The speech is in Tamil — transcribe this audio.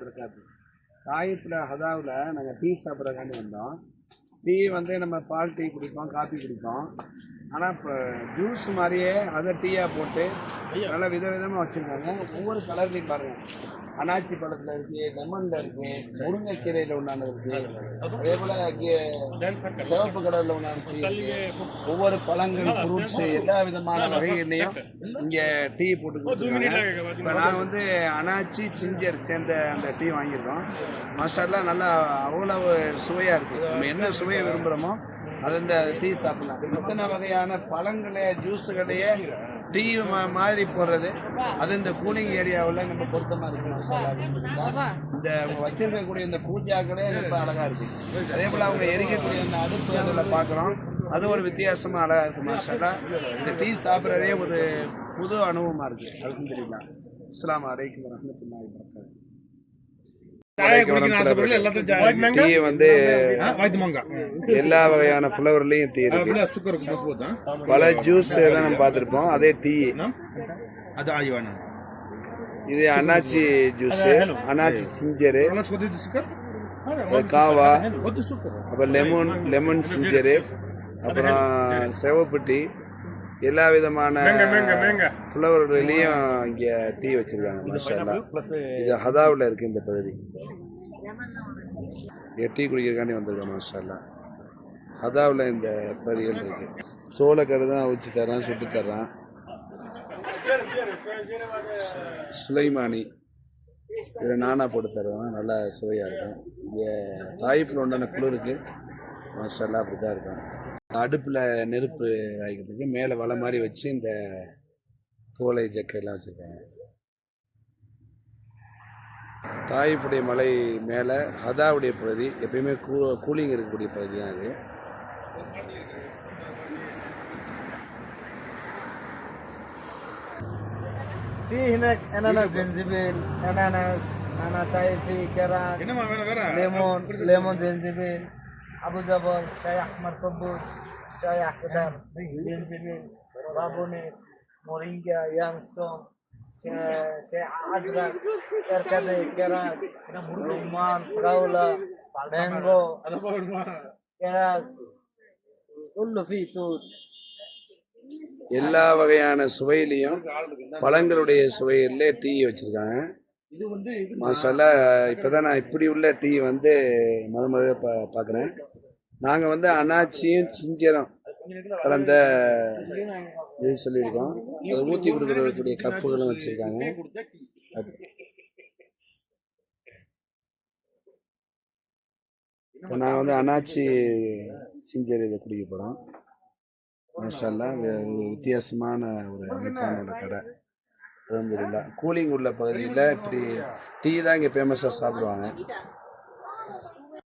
இருக்காது தாயிப்பில் ஹதாவில் நாங்கள் டீ சாப்பிட்றக்காண்டி வந்தோம். டீ வந்து நம்ம பால் டீ குடிப்போம் காஃபி குடிப்போம். ஆனால் இப்போ ஜூஸ் மாதிரியே அதை டீயாக போட்டு நல்லா விதவிதமாக வச்சுருக்காங்க. ஒவ்வொரு கலர்லையும் பாருங்கள் அனாச்சி பழத்தில் இருக்குது லெமனில் இருக்குது முருங்கைக்கீரையில் உண்டானது இருக்குது அதே போல் சிவப்பு கலரில் உண்டான டீ இருக்கு. ஒவ்வொரு பழங்கள் ஃப்ரூட்ஸ் எல்லா விதமான வகைகள்லையும் இங்கே டீ போட்டு கொடுத்துருக்காங்க. இப்போ நான் வந்து அனாச்சி சிஞ்சர் சேர்ந்த அந்த டீ வாங்கியிருக்கோம். மசாலா நல்லா அவ்வளவு சுவையாக இருக்குது நம்ம என்ன சுவையை விரும்புகிறோமோ அது இந்த டீ சாப்பிடலாம். இத்தனை வகையான பழங்களே ஜூஸுகளையே டீ மா- மாதிரி போடுறது. அது இந்த கூலிங் ஏரியாவில் நம்ம பொருத்தமாக இருக்கணும். இந்த அவங்க வச்சிருக்கக்கூடிய இந்த பூஜாக்களே ரொம்ப அழகாக இருக்கு. அதே போல் அவங்க எரிக்கக்கூடிய அந்த அடுப்பு அதில் பார்க்குறோம் அது ஒரு வித்தியாசமாக அழகாக இருக்கு மசாலா இந்த டீ சாப்பிட்றதே ஒரு புது அனுபவமாக இருக்குது அதுக்கும் தெரியல இஸ்லாம் அலைக்கும் வரஹ்மத்துல்லாஹி டீ வந்து எல்லா வகையான ஃப்ளவர்லயும் டீ இருக்கு. பல ஜூஸ் தான் நம்ம பார்த்துருப்போம். அதே டீ. இது அண்ணாச்சி ஜூஸ் அண்ணாச்சி சிஞ்சரு. காவா. அப்புறம் லெமன் லெமன் சிஞ்சரு. அப்புறம் செவப்பட்டி எல்லா விதமான ஃப்ளவர்லையும் இங்கே டீ வச்சிருக்காங்க மாஷால்லா இது ஹதாவில் இருக்கு இந்த பகுதி. இங்க டீ குடிக்கிறக்காண்டி வந்திருக்கோம் மாஷால்லா ஹதாவில் இந்த பகுதிகள் இருக்கு. சோளக்கரு தான் அவிச்சு தர்றான் சுட்டு தர்றான். சுலைமானி. இதில் நானா போட்டு தருவான் நல்லா சுவையாக இருக்கும். இங்கே தாய்ப்பில் உண்டான குளிருக்கு. மாஷால்லா அப்படி தான் இருக்கும். அடுப்பில் நெருப்பு ஆகிக்கிறதுக்கு மேலே வலை மாதிரி வச்சு இந்த கோலை ஜக்கையெல்லாம் வச்சுருக்காங்க தாயிஃபுடைய மலை மேலே ஹதாவுடைய பகுதி எப்பயுமே கூ கூலிங் இருக்கக்கூடிய பகுதி தான் அது في هناك اناناس زنجبيل اناناس انا في كرات انما انا غير ليمون ليمون زنجبيل আবু জবর শাহ আহমদ কবুর শাহ আকদার বাবুনে মোরিঙ্গা ইয়াংসং আজরা কেরকাদে কেরাজ রুমান গাউলা ম্যাঙ্গো எல்லா வகையான சுவையிலையும் பழங்களுடைய சுவையிலே டீ வச்சிருக்காங்க. மாசாலா இப்போதான் நான் இப்படி உள்ள டீ வந்து முத முத பார்க்குறேன். நாங்கள் வந்து அனாச்சியும் சிஞ்சரம் கலந்த இது சொல்லியிருக்கோம். அதை ஊற்றி கொடுக்குறக்கூடிய கப்புகளும் வச்சுருக்காங்க. இப்போ நான் வந்து அனாச்சி சிஞ்சர் இதை குடிக்க போகிறோம் மாஷால்லா வித்தியாசமான ஒரு அமைப்பானோட கடை. அலமதுல்லா கூலிங் உள்ள பகுதியில் இப்படி டீ தான் இங்கே ஃபேமஸாக சாப்பிடுவாங்க.